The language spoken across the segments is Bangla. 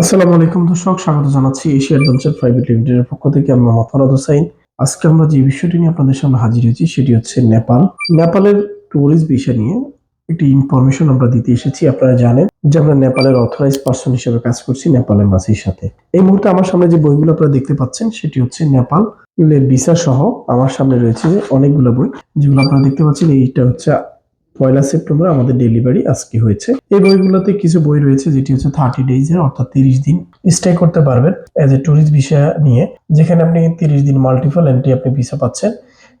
আসসালামু আলাইকুম দর্শক, স্বাগত জানাচ্ছি এশিয়া অ্যাডভেঞ্চার প্রাইভেট লিমিটেডের পক্ষ থেকে। আমি মোহাম্মদ ফরাদ হোসাইন। আজকে আমরা যে বিষয়টি নিয়ে আপনাদের সামনে হাজির হয়েছি, সেটি হচ্ছে নেপাল। নেপালের ট্যুরিস্ট ভিসা নিয়ে একটি ইনফরমেশন আমরা দিতে এসেছি, আপনারা জানেন যে আমরা নেপালের অথরাইজ পার্সন হিসেবে কাজ করছি নেপাল এম্বাসির সাথে। এই মুহূর্তে আমার সামনে যে বইগুলো আপনারা দেখতে পাচ্ছেন, সেটি হচ্ছে নেপাল ভিসা সহ আমার সামনে রয়েছে অনেকগুলো বই, যেগুলো আপনারা দেখতে পাচ্ছেন। এইটা হচ্ছে পয়লা সেপ্টেম্বর আমাদের ডেলিভারি আজকে হয়েছে। এই বইগুলোতে কিছু বই রয়েছে, যেটি হচ্ছে থার্টি ডেজ এর, অর্থাৎ তিরিশ দিন। স্টে করতে পারবেন এজ এ ট্যুরিস্ট ভিসা নিয়ে, যেখানে আপনি তিরিশ দিন মাল্টিপল এন্ট্রি আপনি ভিসা পাচ্ছেন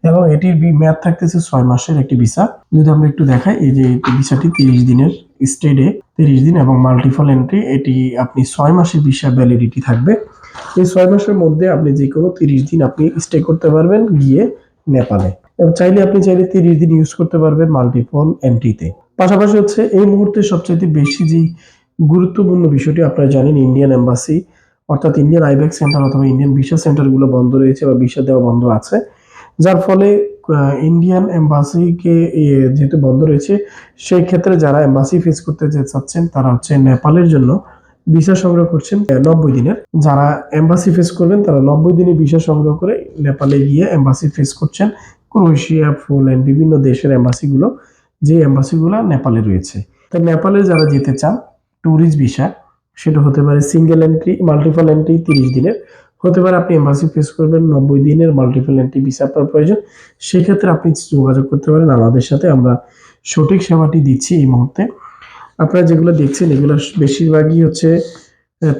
এবং এটির মেয়াদ থাকতেছে ছয় মাসের একটি ভিসা যদি আমরা একটু দেখাই, এই যে ভিসাটি তিরিশ দিনের স্টে ডে তিরিশ দিন এবং মাল্টিপল এন্ট্রি এটি আপনি ছয় মাসের ভিসা ভ্যালিডিটি থাকবে। এই ছয় মাসের মধ্যে আপনি যে কোনো তিরিশ দিন আপনি স্টে করতে পারবেন গিয়ে নেপালে। চাইলে আপনি চাইলে তিরিশ দিন ইউজ করতে পারবেন মাল্টিপল এন্ট্রিতে পাশাপাশি হচ্ছে এই মুহূর্তে সবচেয়ে বেশি যে গুরুত্বপূর্ণ বিষয়টি আপনারা জানেন ইন্ডিয়ান এম্বাসি অর্থাৎ ইন্ডিয়ান আইব্যাক সেন্টার অথবা ইন্ডিয়ান ভিসা সেন্টারগুলো বন্ধ রয়েছে বা ভিসা দেওয়া বন্ধ আছে। যার ফলে ইন্ডিয়ান এম্বাসিকে যেহেতু বন্ধ রয়েছে সেই ক্ষেত্রে যারা এম্বাসি ফেস করতে চাচ্ছেন, তারা হচ্ছে নেপালের জন্য ভিসা সংগ্রহ করছেন নব্বই দিনের। যারা এম্বাসি ফেস করবেন, তারা নব্বই দিনের ভিসা সংগ্রহ করে নেপালে গিয়ে এম্বাসি ফেস করছেন। ক্রোয়েশিয়া, পোল্যান্ড, বিভিন্ন দেশের এম্বাসিগুলো যে এম্বাসিগুলো নেপালে রয়েছে। তো নেপালে যারা যেতে চান ট্যুরিস্ট ভিসা সেটা হতে পারে সিঙ্গেল এন্ট্রি মাল্টিপল এন্ট্রি তিরিশ দিনের। হতে পারে আপনি এম্বাসি ফেস করবেন, নব্বই দিনের মাল্টিপল এন্ট্রি ভিসা আপনার প্রয়োজন। সেক্ষেত্রে আপনি যোগাযোগ করতে পারেন। আমাদের সাথে আমরা সঠিক সেবাটি দিচ্ছি এই মুহূর্তে। আপনারা যেগুলো দেখছেন, এগুলো বেশিরভাগই হচ্ছে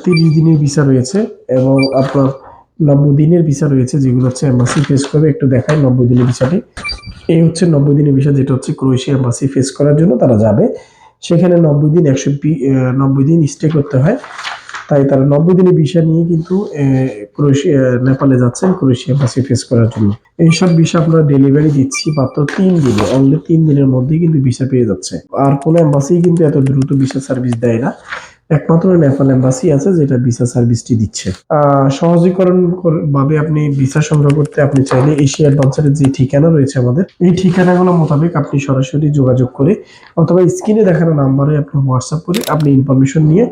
তিরিশ দিনের ভিসা রয়েছে এবং আপনার নব্বই দিনের ভিসা রয়েছে, যেগুলো হচ্ছে এম্বাসি ফেস করবে। একটু দেখায় নব্বই দিনের ভিসাটি এই হচ্ছে নব্বই দিনের ভিসা যেটা হচ্ছে ক্রোয়েশিয়া এম্বাসি ফেস করার জন্য তারা যাবে। সেখানে নব্বই দিন একশো নব্বই দিন স্টে করতে হয়। তাই তারা নব্বই দিনের ভিসা নিয়ে কিন্তু ক্রোয়েশিয়া নেপালে যাচ্ছেন ক্রোয়েশিয়া এম্বাসি ফেস করার জন্য। এইসব ভিসা আমরা ডেলিভারি দিচ্ছি মাত্র তিন দিনে অনলি তিন দিনের মধ্যেই কিন্তু ভিসা পেয়ে যাচ্ছে। আর কোনো এম্বাসি কিন্তু এত দ্রুত ভিসা সার্ভিস দেয় না। একমাত্র নেপাল এম্বাসি আছে যেটা ভিসা সার্ভিসটি দিচ্ছে। সহজীকরণ ভাবে আপনি ভিসা সংগ্রহ করতে আপনি চাইলে এশিয়া অ্যাডভান্সারের যে ঠিকানা রয়েছে আমাদের, এই ঠিকানাগুলো মোতাবেক আপনি সরাসরি যোগাযোগ করে অথবা স্ক্রিনে দেখানো নাম্বারে আপনি হোয়াটসঅ্যাপ করে আপনি ইনফরমেশন নিয়ে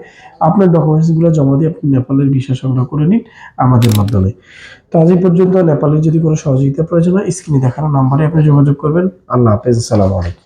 আপনার ডকুমেন্টসগুলো জমা দিয়ে আপনি নেপালের ভিসা সংগ্রহ করে নিন আমাদের মাধ্যমে। তো আজ পর্যন্ত, নেপালের যদি কোনো সহযোগিতা প্রয়োজন হয়, স্ক্রিনে দেখানো নাম্বারে আপনি যোগাযোগ করবেন। আল্লাহ হাফেজ, আসসালামু আলাইকুম।